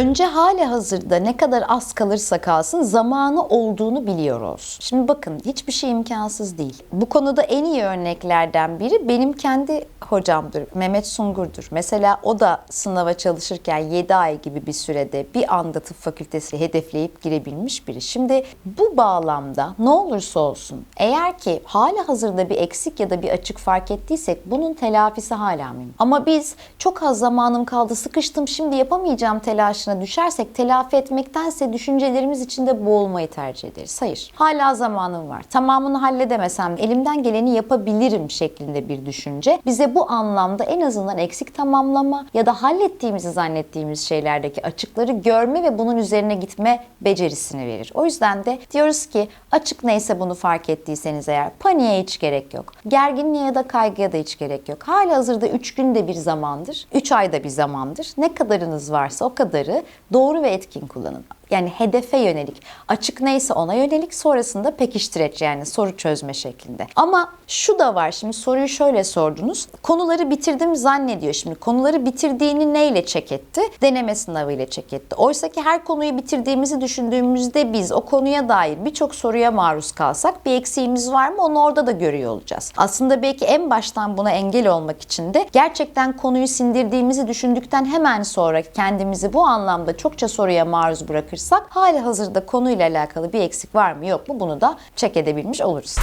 önce hali hazırda ne kadar az kalırsa kalsın zamanı olduğunu biliyoruz. Şimdi bakın hiçbir şey imkansız değil. Bu konuda en iyi örneklerden biri benim kendi hocamdır. Mehmet Sungur'dur. Mesela o da sınava çalışırken 7 ay gibi bir sürede bir anda tıp fakültesi hedefleyip girebilmiş biri. Şimdi bu bağlamda ne olursa olsun eğer ki hali hazırda bir eksik ya da bir açık fark ettiysek bunun telafisi hala mümkün. Ama biz çok az zamanım kaldı sıkıştım şimdi yapamayacağım telaşına düşersek telafi etmektense düşüncelerimiz içinde boğulmayı tercih ederiz. Hayır. Hala zamanım var. Tamamını halledemesem de elimden geleni yapabilirim şeklinde bir düşünce bize bu anlamda en azından eksik tamamlama ya da hallettiğimizi zannettiğimiz şeylerdeki açıkları görme ve bunun üzerine gitme becerisini verir. O yüzden de diyoruz ki açık neyse bunu fark ettiyseniz eğer paniğe hiç gerek yok. Gerginliğe ya da kaygıya da hiç gerek yok. Hali hazırda 3 günde bir zamandır, 3 ayda bir zamandır. Ne kadarınız varsa o kadarı doğru ve etkin kullanın. Yani hedefe yönelik, açık neyse ona yönelik sonrasında pekiştireç yani soru çözme şeklinde. Ama şu da var şimdi soruyu şöyle sordunuz. Konuları bitirdim zannediyor şimdi. Konuları bitirdiğini neyle çek etti? Deneme sınavıyla çek etti. Oysa ki her konuyu bitirdiğimizi düşündüğümüzde biz o konuya dair birçok soruya maruz kalsak bir eksiğimiz var mı onu orada da görüyor olacağız. Aslında belki en baştan buna engel olmak için de gerçekten konuyu sindirdiğimizi düşündükten hemen sonra kendimizi bu anlamda çokça soruya maruz bırakırsak hali hazırda konuyla alakalı bir eksik var mı yok mu bunu da çek edebilmiş oluruz.